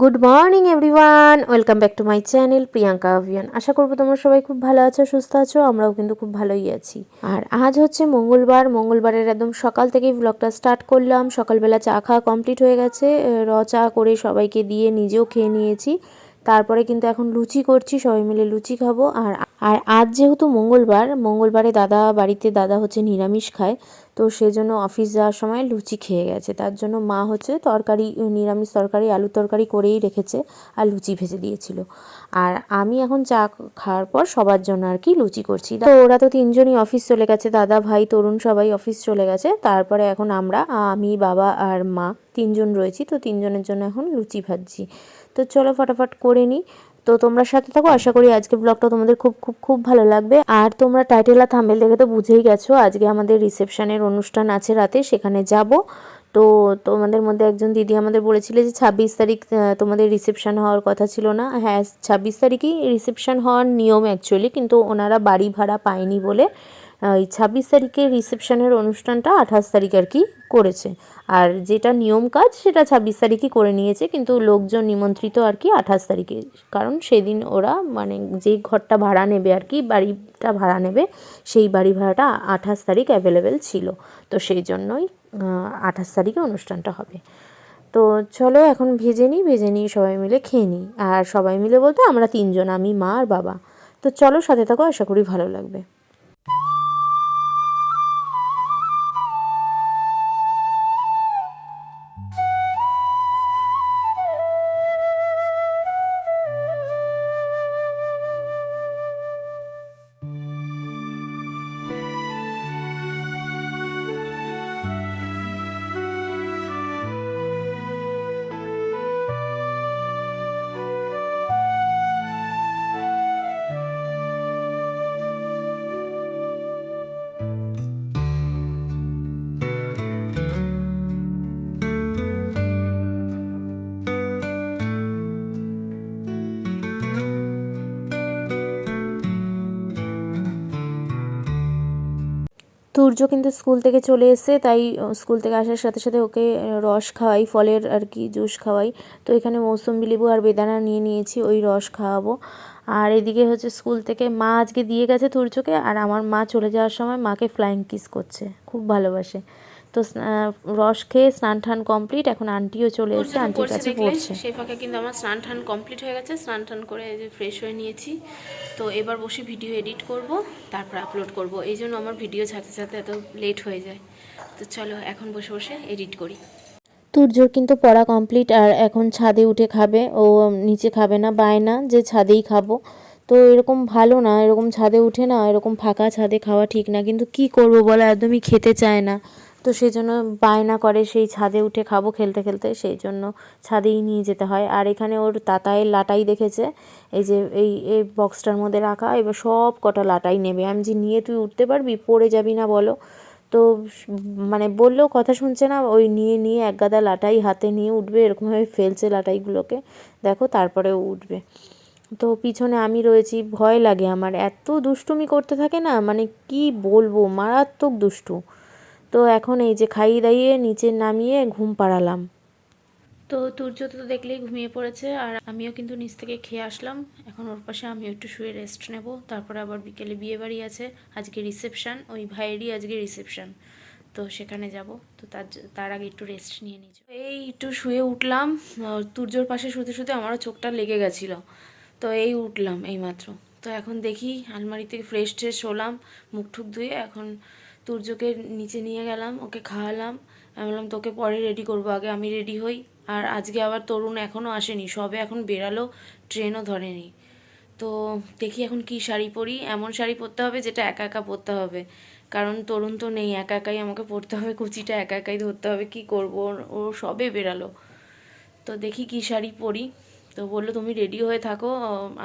Good morning everyone, welcome back to my channel Priyanka অভিয়ান আশা করব তোমরা সবাই খুব ভালো আছো, সুস্থ আছো, আমরাও কিন্তু খুব ভালোই আছি। আর আজ হচ্ছে মঙ্গলবার, মঙ্গলবারের একদম সকাল থেকেই ব্লগটা স্টার্ট করলাম। সকালবেলা চা খাওয়া কমপ্লিট হয়ে গেছে, র চা করে সবাইকে দিয়ে নিজেও খেয়ে নিয়েছি। তারপরে কিন্তু এখন লুচি করছি, সবাই মিলে লুচি খাব। আর আর আজ যেহেতু মঙ্গলবার, মঙ্গলবারে দাদা বাড়িতে দাদা হচ্ছে নিরামিষ খায়, তো সেজন্য অফিস যাওয়ার সময় লুচি খেয়ে গেছে। তার জন্য মা হচ্ছে তরকারি, নিরামিষ তরকারি আলু তরকারি করেই রেখেছে আর লুচি ভেজে দিয়েছিল। আর আমি এখন চা খাওয়ার পর সবার জন্য আর কি লুচি করছি। তো ওরা তো তিনজনই অফিস চলে গেছে, দাদা, ভাই, তরুণ সবাই অফিস চলে গেছে। তারপরে এখন আমরা, আমি, বাবা আর মা তিনজন রয়েছি, তো তিনজনের জন্য এখন লুচি ভাজছি। তো চলো ফটাফট করে নিই। তো তোমরা সাথে থাকো, আশা করি আজকে ব্লগটা তোমাদের খুব খুব খুব ভালো লাগবে। আর তোমরা টাইটেল আর থাম্বেল দেখে তো বুঝেই গেছো, আজকে আমাদের রিসেপশনের অনুষ্ঠান আছে রাতে, সেখানে যাব। তো তোমাদের মধ্যে একজন দিদি আমাদের বলেছিল যে ছাব্বিশ তারিখ তোমাদের রিসেপশান হওয়ার কথা ছিল না। হ্যাঁ ছাব্বিশ তারিখই রিসেপশান হওয়ার নিয়ম অ্যাকচুয়ালি কিন্তু ওনারা বাড়ি ভাড়া পায়নি বলে। এই ছাব্বিশ তারিখের রিসেপশনের অনুষ্ঠানটা আঠাশ তারিখ আর কি করেছে। আর যেটা নিয়ম কাজ, সেটা ছাব্বিশ তারিখই করে নিয়েছে, কিন্তু লোকজন নিমন্ত্রিত আর কি আঠাশ তারিখে। কারণ সেদিন ওরা মানে যে ঘরটা ভাড়া নেবে আর কি, বাড়িটা ভাড়া নেবে, সেই বাড়ি ভাড়াটা আঠাশ তারিখ অ্যাভেলেবেল ছিল। তো সেই জন্যই আঠাশ তারিখে অনুষ্ঠানটা হবে। তো চলো এখন ভেজে নিই ভেজে নিই সবাই মিলে খেয়ে নিই। আর সবাই মিলে বলতে আমরা তিনজন, আমি, মা আর বাবা। তো চলো সাথে থাকো, আশা করি ভালো লাগবে। তুর্য কিন্তু স্কুল থেকে চলে এসে তাই স্কুল থেকে আসার সাথে সাথে ওকে রস খাওয়াই, ফলের আর কি জুস খাওয়াই। তো এখানে মৌসুম্বি লেবু আর বেদানা নিয়ে নিয়েছি, ওই রস খাওয়াবো। আর এদিকে হচ্ছে স্কুল থেকে মা আজকে দিয়ে গেছে তুর্যকে, আর আমার মা চলে যাওয়ার সময় মাকে ফ্লাইং কিস করছে, খুব ভালোবাসে। তো রস খেয়ে স্নান টান কমপ্লিট এখন আন্টিও চলে এসে আন্টির কাছে পড়ছে। সেই ফাঁকে কিন্তু আমার স্নান টান কমপ্লিট হয়ে গেছে স্নান টান করে এই যে ফ্রেশ হয়ে নিয়েছি। তো এবার বসে ভিডিও এডিট করব তারপর আপলোড করব। এই জন্য আমার ভিডিও ছাড়তে ছাড়তে এত লেট হয়ে যায়। তো চলো এখন বসে বসে এডিট করি। তুর্যর কিন্তু পড়া কমপ্লিট আর এখন ছাদে উঠে খাবে ও নিচে খাবে না বায় না যে ছাদেই খাব। তো এরকম ভালো না এরকম ছাদে উঠে না এরকম ফাঁকা ছাদে খাওয়া ঠিক না কিন্তু কি করব বলো একদমই খেতে চায় না। তো সেই জন্য বায়না করে সেই ছাদে উঠে খাব খেলতে খেলতে, সেই জন্য ছাদেই নিয়ে যেতে হয়। আর এখানে ওর তাতায়ের লাটাই দেখেছে? এই যে এই এই বক্সটার মধ্যে রাখা, এবার সব কটা লাটাই নেবে। আমি যে নিয়ে তুই উঠতে পারবি, পড়ে যাবি না বলো। তো মানে বললেও কথা শুনছে না, ওই নিয়ে নিয়ে এক গাদা লাটাই হাতে নিয়ে উঠবে, এরকমভাবে ফেলছে লাটাইগুলোকে। দেখো তারপরে উঠবে। তো পিছনে আমি রয়েছি, ভয় লাগে আমার। এত দুষ্টুমি করতে থাকে না মানে কি বলব, মারাত্মক দুষ্টু। তো এখন এই যে খাইয়ে দাইয়ে নিচে নামিয়ে ঘুম পাড়ালাম। তো তুর্য তো দেখলেই ঘুমিয়ে পড়েছে আর আমিও কিন্তু নিচ থেকে খেয়ে আসলাম। এখন ওর পাশে আমিও একটু শুয়ে রেস্ট নেব। তারপরে আবার বিকেলে বিয়ে বাড়ি আছে। আজকে রিসেপশন ওই ভাইয়েরই আজকে রিসেপশন তো সেখানে যাব। তো তার তার আগে একটু রেস্ট নিয়ে নিয়েছি এই একটু শুয়ে উঠলাম। তুর্যর পাশে শুতে শুতে আমারও চোখটা লেগে গেছিল। তো এই উঠলাম এইমাত্র। তো এখন দেখি আলমারি থেকে ফ্রেশ ট্রেশ হলাম, মুখ ঠুক ধুয়ে এখন তুর্যকে নিচে নিয়ে গেলাম, ওকে খাওয়ালাম। আমি বললাম, তোকে পরে রেডি করব, আগে আমি রেডি হই। আর আজকে আবার তরুণ এখনও আসেনি, সবে এখন বেরালো ট্রেনও ধরেনি। তো দেখি এখন কি শাড়ি পরি। এমন শাড়ি পরতে হবে যেটা একা একা পরতে হবে। কারণ তরুণ তো নেই, একা একাই আমাকে পরতে হবে, কুচিটা একা একাই ধরতে হবে, কি করব? ও সবে বেরালো। তো দেখি কি শাড়ি পরি। তো বলল, তুমি রেডি হয়ে থাকো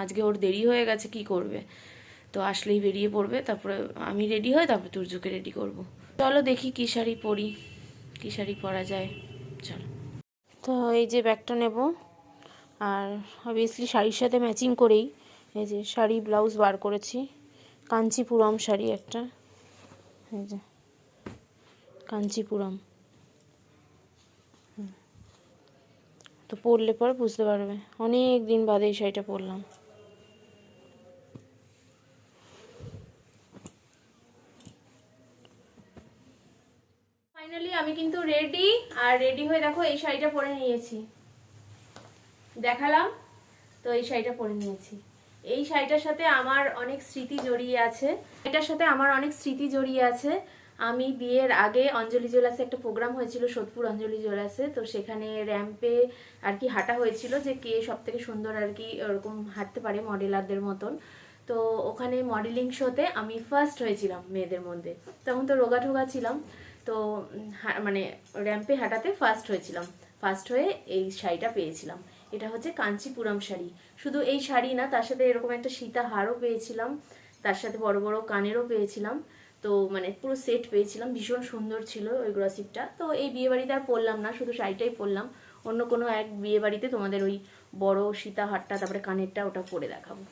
আজকে ওর দেরি হয়ে গেছে, কি করবে? তো আসলেই বেরিয়ে পড়বে, তারপরে আমি রেডি হয়ে তারপরে তুর্যকে রেডি করব। চলো দেখি কী শাড়ি পরি, কী শাড়ি পরা যায়, চলো। তো এই যে ব্যাগটা নেব, আর অবভিয়াসলি শাড়ির সাথে ম্যাচিং করেই এই যে শাড়ি ব্লাউজ বার করেছি, কাঞ্চিপুরম শাড়ি একটা, এই যে, কাঞ্চিপুরম। তো পরলে পর বুঝতে পারবে। অনেক দিন বাদে এই শাড়িটা পরলাম। ফাইনালি আমি কিন্তু রেডি আর রেডি হয়ে দেখো এই শাড়িটা পরে নিয়েছি। দেখালাম, তো এই শাড়িটা পরে নিয়েছি। এই শাড়িটার সাথে আমার অনেক স্মৃতি জড়িয়ে আছে। এটার সাথে আমার অনেক স্মৃতি জড়িয়ে আছে। আমি বিয়ের আগে অঞ্জলি জুয়েলার্সে একটা প্রোগ্রাম হয়েছিল, সোদপুর অঞ্জলি জুয়েলার্সে তো সেখানে র্যাম্পে আর কি হাঁটা হয়েছিল যে কে সব থেকে সুন্দর আর কি ওরকম হাঁটতে পারে মডেলারদের মতন। তো ওখানে মডেলিং শোতে আমি ফার্স্ট হয়েছিলাম মেয়েদের মধ্যে। তখন তো রোগা ঠোগা ছিলাম। তো মানে র্যাম্পে হাঁটাতে ফার্স্ট হয়েছিলাম। ফার্স্ট হয়ে এই শাড়িটা পেয়েছিলাম। এটা হচ্ছে কাঞ্চিপুরম শাড়ি। শুধু এই শাড়ি না, তার সাথে এরকম একটা সীতা হারও পেয়েছিলাম। তার সাথে বড় বড় কানেরও পেয়েছিলাম। তো মানে পুরো সেট পেয়েছিলাম, ভীষণ সুন্দর ছিল ওই গ্রসিপটা তো এই বিয়ে বাড়িতে আর পরলাম না, শুধু শাড়িটাই পরলাম অন্য কোনো এক বিয়ে বাড়িতে তোমাদের ওই বড় সীতা হারটা, তারপরে কানেরটা ওটা পরে দেখাবো।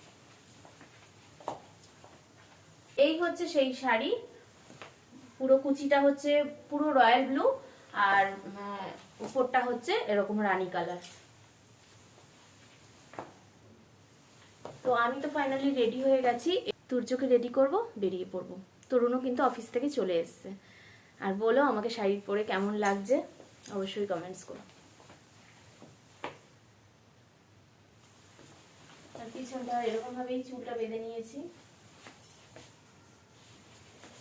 এই হচ্ছে সেই শাড়ি। পুরো কুচিটা হচ্ছে পুরো রয়্যাল ব্লু আর উপরটা হচ্ছে এরকম রানী কালার। তো আমি তো ফাইনালি রেডি হয়ে গেছি। তুর্যকে রেডি করব, বেরিয়ে পড়ব। তরুণও কিন্তু অফিস থেকে চলে এসছে। আর বলো আমাকে শাড়ি পরে কেমন লাগছে? অবশ্যই কমেন্টস করো। পিছনটা এরকম ভাবেই চুলটা বেঁধে নিয়েছি।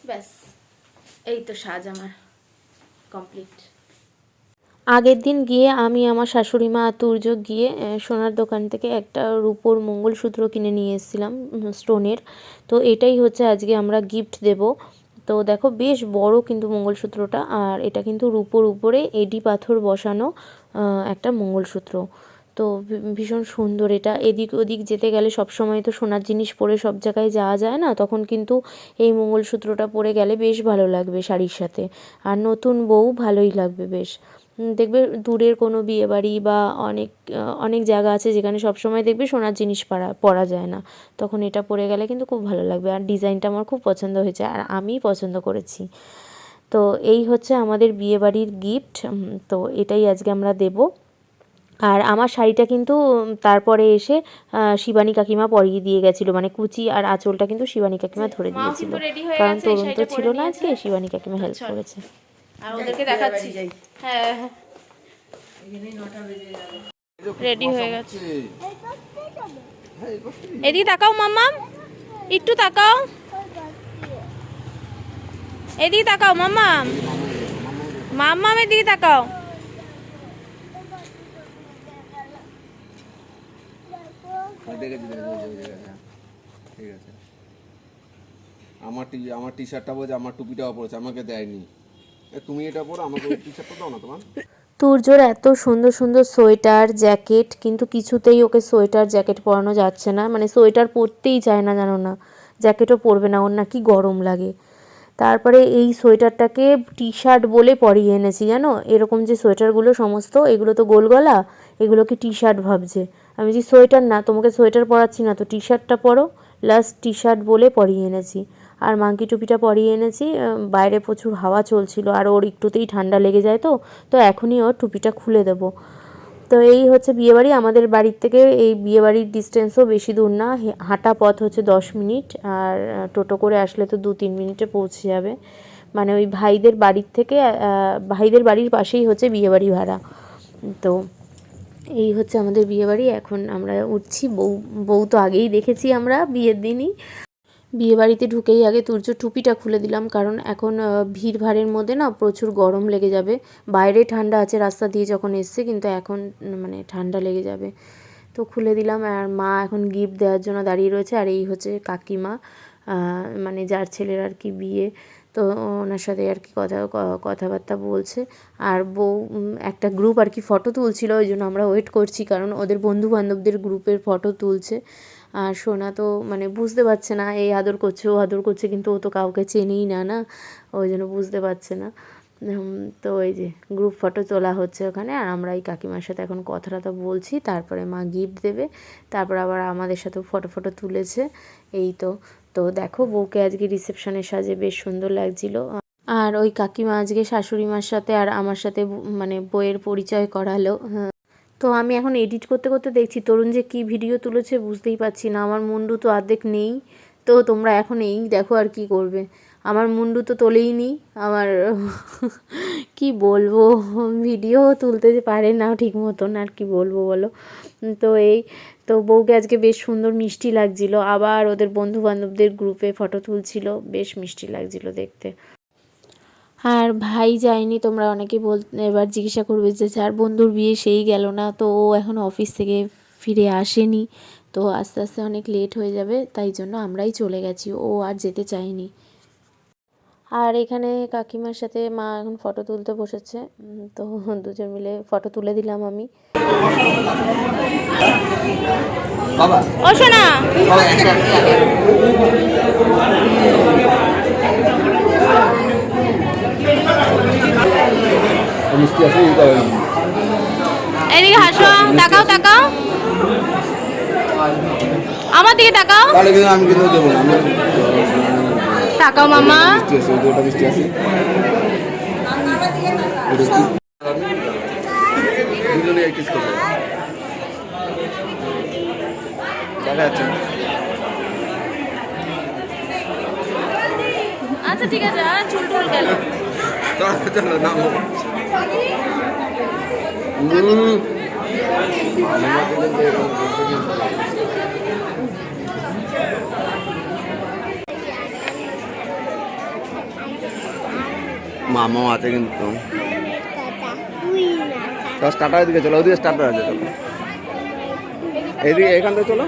ব্যাস এই তো সাজ আমার কমপ্লিট আগের দিন গিয়ে আমি আমার শাশুড়ি মা তুর্য গিয়ে সোনার দোকান থেকে একটা রূপোর মঙ্গলসূত্র কিনে নিয়ে এসেছিলাম স্টোনের। তো এটাই হচ্ছে আজকে আমরা গিফট দেব। তো দেখো বেশ বড় কিন্তু মঙ্গলসূত্রটা, আর এটা কিন্তু রূপোর উপরে এডি পাথর বসানো একটা মঙ্গলসূত্র। তো ভীষণ সুন্দর এটা। এদিক ওদিক যেতে গেলে সব সময় তো সোনার জিনিস পরে সব জায়গায় যাওয়া যায় না, তখন কিন্তু এই মঙ্গলসূত্রটা পরে গেলে বেশ ভালো লাগবে শাড়ির সাথে। আর নতুন বউ ভালোই লাগবে বেশ। দেখবে দূরের কোনো বিয়ে বাড়ি বা অনেক অনেক জায়গা আছে যেখানে সব সময় দেখবে সোনার জিনিস পরা পরা যায় না। তখন এটা পরে গেলে কিন্তু খুব ভালো লাগবে। আর ডিজাইনটা আমার খুব পছন্দ হয়েছে আর আমি পছন্দ করেছি। তো এই হচ্ছে আমাদের বিয়ে বাড়ির গিফট তো এটাই আজকে আমরা দেব। আর আমার শাড়িটা কিন্তু তারপরে এসে শিবানী কাকিমা পরিয়ে দিয়ে গেছিল। মানে কুচি আর আঁচলটা কিন্তু শিবানী কাকিমা ধরে দিয়েছিল। কারণ তরুণ তো ছিল না আজকে শিবানী কাকিমা হেল্প করেছে। আর ওদেরকে দেখাচ্ছি। হ্যাঁ। রেডি হয়ে গেছে এদিকে তাকাও মাম্মাম একটু তাকাও। এদিকে তাকাও মাম্মাম মাম্মাম এদিকে তাকাও। হ্যাঁ। আমার টি আমার টি শার্টটা বলছে আমার টুপিটাও পড়েছে আমাকে দেয়নি। তুমি এটা পরো, আমাকে টি শার্টটা দাও না তোমার। এত সুন্দর সুন্দর সোয়েটার, জ্যাকেট, কিন্তু কিছুতেই ওকে সোয়েটার, জ্যাকেট পরানো যাচ্ছে না। মানে সোয়েটার পরতেই চায় না জানো না। জ্যাকেটও পরবে না, ওর নাকি গরম লাগে। তারপরে এই সোয়েটারটাকে টি শার্ট বলে পরিয়ে এনেছি, জানো? এরকম যে সোয়েটারগুলো সমস্ত, এগুলো তো গোল গলা এগুলোকে টি শার্ট ভাবছে। আমি যে সোয়েটার না, তোমাকে সোয়েটার পরাচ্ছি না, তো টি শার্টটা পরো। লাস্ট টি শার্ট বলে পরিয়ে এনেছি। আর মাংকি টুপিটা পরিয়ে এনেছি। বাইরে প্রচুর হাওয়া চলছিল আর ওর একটুতেই ঠান্ডা লেগে যায় তো। তো এখনই ওর টুপিটা খুলে দেবো। তো এই হচ্ছে বিয়েবাড়ি। আমাদের বাড়ির থেকে এই বিয়েবাড়ির ডিস্টেন্সও বেশি দূর না। হাঁটা পথ হচ্ছে দশ মিনিট আর টোটো করে আসলে তো দু তিন মিনিটে পৌঁছে যাবে। মানে ওই ভাইদের বাড়ির থেকে ভাইদের বাড়ির পাশেই হচ্ছে বিয়েবাড়ি ভাড়া। তো এই হচ্ছে আমাদের বিয়েবাড়ি। এখন আমরা উঠছি। বউ বউ তো আগেই দেখেছি আমরা বিয়ের দিনই। বিয়ে বাড়িতে ঢুকেই আগে তুর্য টুপিটা খুলে দিলাম, কারণ এখন ভিড় ভাড়ের মধ্যে না প্রচুর গরম লেগে যাবে। বাইরে ঠান্ডা আছে রাস্তা দিয়ে যখন এসছে, কিন্তু এখন মানে ঠান্ডা লেগে যাবে। তো খুলে দিলাম, আর মা এখন গিফট দেওয়ার জন্য দাঁড়িয়ে রয়েছে, আর এই হচ্ছে কাকিমা মানে যার ছেলের আর কি বিয়ে। তো ওনার সাথে আর কি কথা কথাবার্তা বলছে। আর বউ একটা গ্রুপ আর কি ফটো তুলছিল, ওই জন্য আমরা ওয়েট করছি, কারণ ওদের বন্ধু বান্ধবদের গ্রুপের ফটো তুলছে। আর সোনা তো মানে বুঝতে পারছে না, এই আদর করছে, ও আদর করছে, কিন্তু ও তো কাউকে চেনেই না না? ওই জন্য বুঝতে পারছে না। তো ওই যে গ্রুপ ফটো তোলা হচ্ছে ওখানে, আর আমরা এই কাকিমার সাথে এখন কথা টথা বলছি, তারপরে মা গিফট দেবে, তারপর আবার আমাদের সাথেও ফটো ফটো তুলেছে, এই তো। তো দেখো বউকে আজকে রিসেপশনের সাজে বেশ সুন্দর লাগছিল। আর ওই কাকিমা আজকে শাশুড়ি মার সাথে আর আমার সাথে মানে বইয়ের পরিচয় করালো। তো আমি এখন এডিট করতে করতে দেখছি, তরুণ যে কি ভিডিও তুলেছে বুঝতেই পারছি না। আমার মুন্ডু তো অর্ধেক নেই, তো তোমরা এখন এই দেখো আর কি করবে। আমার মুন্ডু তো তোলেই নি আমার কি বলব ভিডিও তুলতে যে পারে না ঠিক মতন, আর কি বলব বলো। তো এই, তো বউকে আজকে বেশ সুন্দর মিষ্টি লাগছিল। আবার ওদের বন্ধু বান্ধবদের গ্রুপে ফটো তুলছিল, বেশ মিষ্টি লাগছিল দেখতে। আর ভাই যায়নি তোমরা অনেকে বল এবার জিজ্ঞাসা করবে যে যার বন্ধুর বিয়ে সেই গেল না? তো ও এখন অফিস থেকে ফিরে আসেনি। তো আস্তে আস্তে অনেক লেট হয়ে যাবে তাই জন্য আমরাই চলে গেছি। ও আর যেতে চায়নি। আর এখানে কাকিমার সাথে মা এখন ফটো তুলতে বসেছে। তো দুজন মিলে ফটো তুলে দিলাম আমি। বাবা। ও শোনা বাবা একটা মিষ্টি আছে এদিকে হাসো তাকাও তাকাও। আমার দিকে তাকাও। তাহলে কিন্তু আমি কিন্তু দেবো না। তাকাও মামা। মিষ্টি আছে মিষ্টি আছে। দুজনে এক কিস করবে। দেখা যাচ্ছে আচ্ছা ঠিক আছে চুল টুল গেল। চলো চলো নামো। মামাও আছে কিন্তু। চলো স্টার্টারের দিকে চলো ওদিকে স্টার্টার আছে চলো। এদিকে এখান থেকে চলো।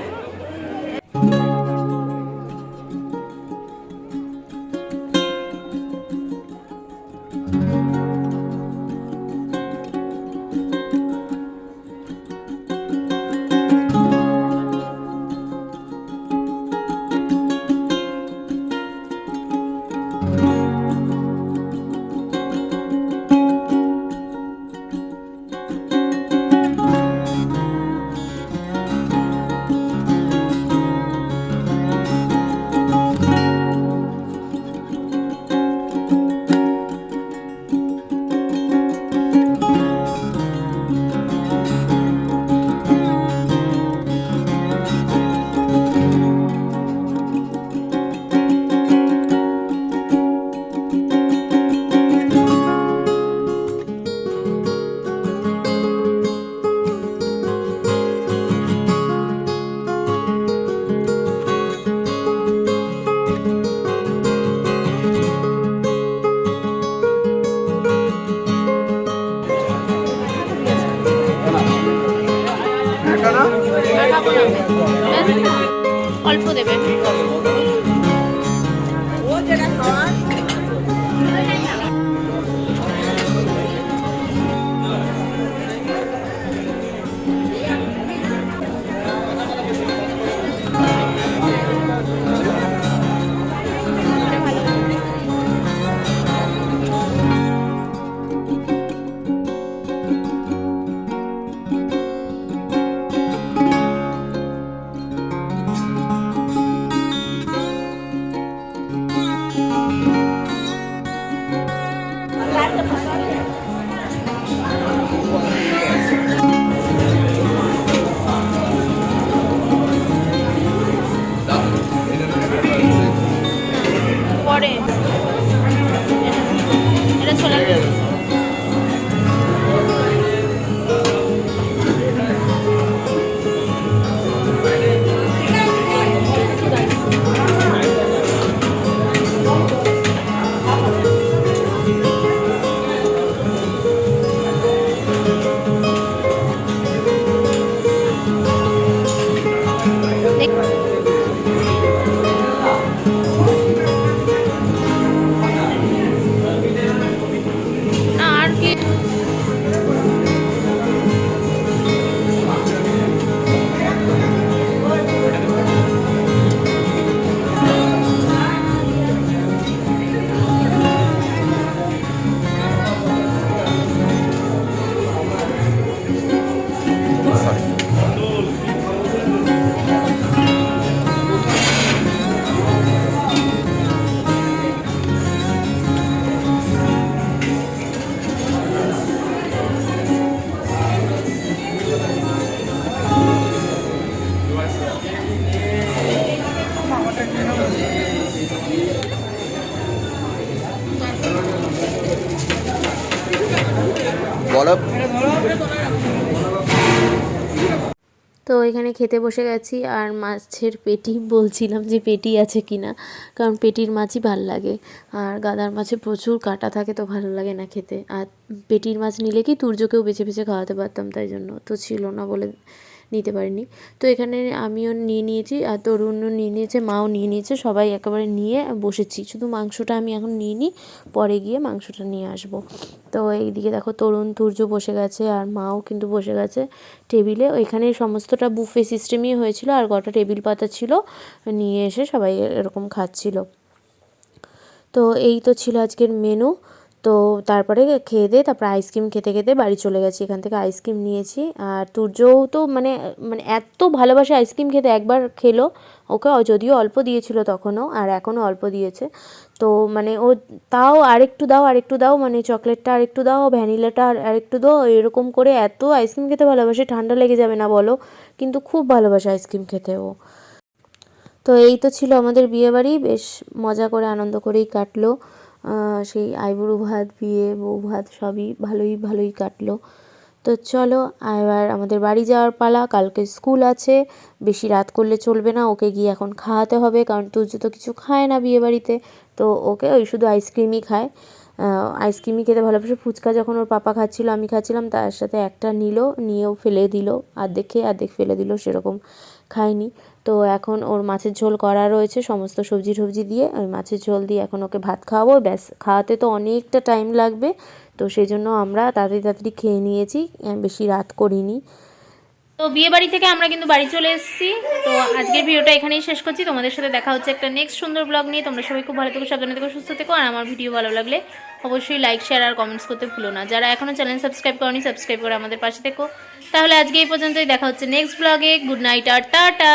অল্প তো এখানে খেতে বসে গেছি আর মাছের পেটি, বলছিলাম যে পেটি আছে কি না কারণ পেটির মাছই ভালো লাগে। আর গাদার মাছে প্রচুর কাটা থাকে তো ভালো লাগে না খেতে। আর পেটির মাছ নিলে কি তুর্যকেও বেছে বেছে খাওয়াতে পারতাম, তাই জন্য। তো ছিল না বলে নিতে পারিনি। তো এখানে আমিও নিয়ে নিয়েছি আর তরুণও নিয়ে নিয়েছে, মাও নিয়ে নিয়েছে, সবাই একেবারে নিয়ে বসেছি। শুধু মাংসটা আমি এখন নিয়ে নিই পরে গিয়ে মাংসটা নিয়ে আসব। তো এইদিকে দেখো তরুণ, তুর্য বসে গেছে আর মাও কিন্তু বসে গেছে টেবিলে। ওইখানে সমস্তটা বুফে সিস্টেমই হয়েছিল আর কটা টেবিল পাতা ছিল, নিয়ে এসে সবাই এরকম খাচ্ছিল। তো এই তো ছিল আজকের মেনু তো তারপরে খেয়ে দিয়ে তারপরে আইসক্রিম খেতে খেতে বাড়ি চলে গেছি। এখান থেকে আইসক্রিম নিয়েছি। আর তুর্যও তো মানে মানে এত ভালোবাসে আইসক্রিম খেতে একবার খেলো। ওকে যদিও অল্প দিয়েছিল তখনও, আর এখনও অল্প দিয়েছে। তো মানে ও তাও আরেকটু দাও আরেকটু দাও মানে চকলেটটা আরেকটু দাও, ভ্যানিলাটা আর আরেকটু দাও, এরকম করে এত আইসক্রিম খেতে ভালোবাসে, ঠান্ডা লেগে যাবে না বলো, কিন্তু খুব ভালোবাসে আইসক্রিম খেতে ও। তো এই তো ছিল আমাদের বিয়েবাড়ি, বেশ মজা করে, আনন্দ করেই কাটলো। সেই আইবুড়ো ভাত, বিয়ে, বউ ভাত সবই ভালোই ভালোই কাটলো। তো চলো, এবার আমাদের বাড়ি যাওয়ার পালা। কালকে স্কুল আছে, বেশি রাত করলে চলবে না, ওকে গিয়ে এখন খাওয়াতে হবে, কারণ তুর্য তো কিছু খায় না বিয়ে বাড়িতে তো ওকে ওই শুধু আইসক্রিমই খায়। আইসক্রিমই খেতে ভালোবাসে। ফুচকা যখন ওর পাপা খাচ্ছিল, আমি খাচ্ছিলাম, তার সাথে একটা নিল, নিয়েও ফেলে দিল। আর্ধেক খেয়ে আর্ধেক ফেলে দিল, সেরকম খায়নি তো এখন ওর মাছের ঝোল করা রয়েছে, সমস্ত সবজি টবজি দিয়ে ওই মাছের ঝোল দিয়ে এখন ওকে ভাত খাওয়াবো। ব্যাস, খাওয়াতে তো অনেকটা টাইম লাগবে। তো সেই জন্য আমরা তাড়াতাড়ি তাড়াতাড়ি খেয়ে নিয়েছি। বেশি রাত করিনি। তো বিয়ে বাড়ি থেকে আমরা কিন্তু বাড়ি চলে এসেছি। তো আজকের ভিডিওটা এখানেই শেষ করছি। তোমাদের সাথে দেখা হচ্ছে একটা নেক্সট সুন্দর ব্লগ নিয়ে। তোমরা সবাই খুব ভালো থেকো, সাবধানে থেকো, সুস্থ থেকো। আর আমার ভিডিও ভালো লাগলে অবশ্যই লাইক শেয়ার আর কমেন্টস করতে ভুলো না। যারা এখনও চ্যানেল সাবস্ক্রাইব করনি সাবস্ক্রাইব করে আমাদের পাশে থেকো। তাহলে আজকে এই পর্যন্তই। দেখা হচ্ছে নেক্সট ব্লগে গুড নাইট আর টাটা!